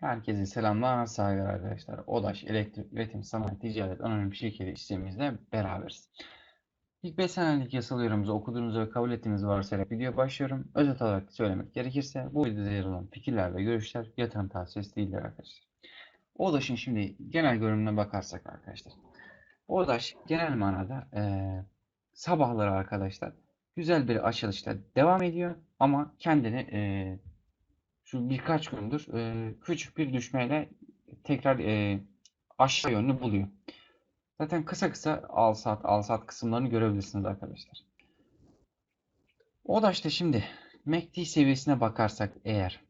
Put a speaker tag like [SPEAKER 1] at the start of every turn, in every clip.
[SPEAKER 1] Herkese selamlar, saygılar arkadaşlar. ODAŞ Elektrik Üretim Sanayi Ticaret Anonim Şirketi işlemimizle beraberiz. İlk 5 senelik yasal yorumumuzu okuduğunuz ve kabul ettiğiniz varsayarak videoya başlıyorum. Özet olarak söylemek gerekirse bu videoda yer alan fikirler ve görüşler yatırım tavsiyesi değildir arkadaşlar. ODAŞ'ın şimdi genel görünümüne bakarsak arkadaşlar. ODAŞ genel manada eee sabahları arkadaşlar güzel bir açılışta devam ediyor ama kendini eee şu birkaç gündür e, küçük bir düşmeyle tekrar e, aşağı yönlü buluyor. Zaten kısa kısa al saat al saat kısımlarını görebilirsiniz arkadaşlar. O da işte şimdi MACD seviyesine bakarsak eğer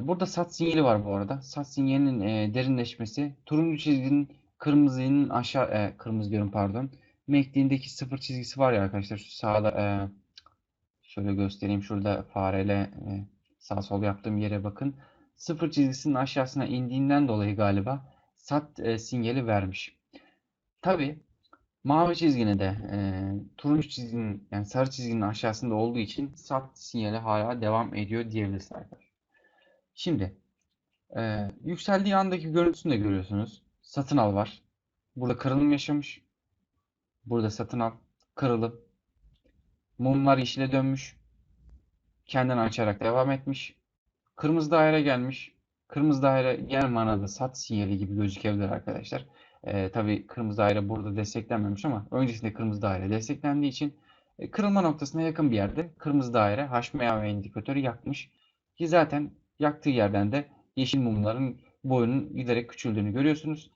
[SPEAKER 1] burada sat sinyali var bu arada. Sat sinyalinin e, derinleşmesi turuncu çizginin kırmızının aşağı e, kırmızı diyorum pardon. MACD'deki sıfır çizgisi var ya arkadaşlar şu sağda e, şöyle göstereyim şurada fareyle e, sağ sol yaptığım yere bakın. Sıfır çizgisinin aşağısına indiğinden dolayı galiba sat e, sinyali vermiş. Tabi mavi çizgini de e, turuncu çizginin yani sarı çizginin aşağısında olduğu için sat sinyali hala devam ediyor diyebiliriz arkadaşlar. Şimdi e, yükseldiği andaki görüntüsünü de görüyorsunuz. Satın al var. Burada kırılım yaşamış. Burada satın al. Kırılım. Mumlar yeşile dönmüş kendini açarak devam etmiş. Kırmızı daire gelmiş. Kırmızı daire genel manada sat sinyali gibi gözükebilir arkadaşlar. Ee, tabii kırmızı daire burada desteklenmemiş ama öncesinde kırmızı daire desteklendiği için e, kırılma noktasına yakın bir yerde kırmızı daire HMA ve indikatörü yakmış. Ki zaten yaktığı yerden de yeşil mumların boyunun giderek küçüldüğünü görüyorsunuz.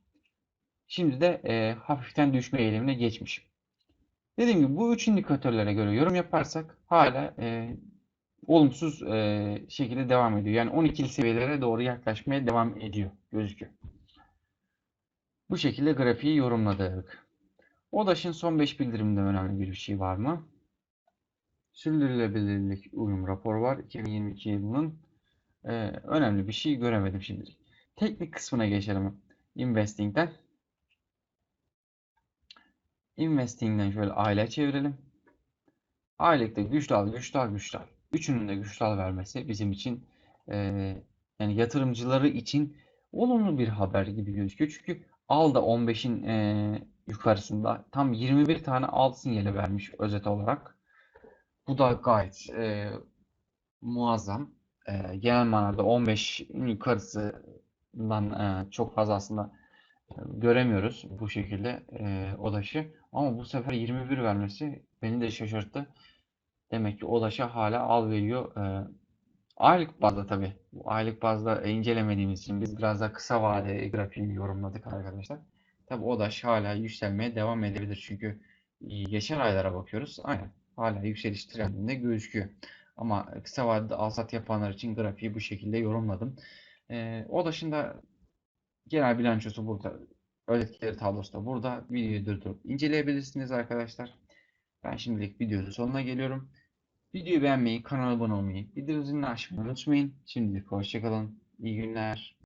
[SPEAKER 1] Şimdi de e, hafiften düşme eğilimine geçmiş. Dediğim gibi bu üç indikatörlere göre yorum yaparsak hala e, olumsuz e, şekilde devam ediyor. Yani 12'li seviyelere doğru yaklaşmaya devam ediyor gözüküyor. Bu şekilde grafiği yorumladık. ODAŞ'ın son 5 bildiriminde önemli bir şey var mı? Sürdürülebilirlik uyum rapor var. 2022 yılının e, önemli bir şey göremedim şimdilik. Teknik kısmına geçelim. Investing'den. Investing'den şöyle aile çevirelim. Aylıkta güçlü al, güçlü al, güçlü al. Üçünün de güçlü al vermesi bizim için e, yani yatırımcıları için olumlu bir haber gibi gözüküyor. Çünkü al da 15'in e, yukarısında tam 21 tane al sinyali vermiş özet olarak. Bu da gayet e, muazzam. E, genel manada 15'in yukarısından e, çok fazla aslında göremiyoruz bu şekilde e, ODAŞ'ı. Ama bu sefer 21 vermesi beni de şaşırttı. Demek ki ODAŞ'a hala al veriyor. E, aylık bazda tabii. Bu aylık bazda incelemediğimiz için biz biraz da kısa vade grafiğini yorumladık arkadaşlar. Tabii ODAŞ hala yükselmeye devam edebilir. Çünkü geçen aylara bakıyoruz. Aynen. Hala yükseliş trendinde gözüküyor. Ama kısa vadede alsat yapanlar için grafiği bu şekilde yorumladım. E, ODAŞ'ın da genel bilançosu burada. Özetleri tablosu da burada. Videoyu durdurup inceleyebilirsiniz arkadaşlar. Ben şimdilik videonun sonuna geliyorum. Videoyu beğenmeyi, kanala abone olmayı, bildirim zilini unutmayın. Şimdilik hoşçakalın. İyi günler.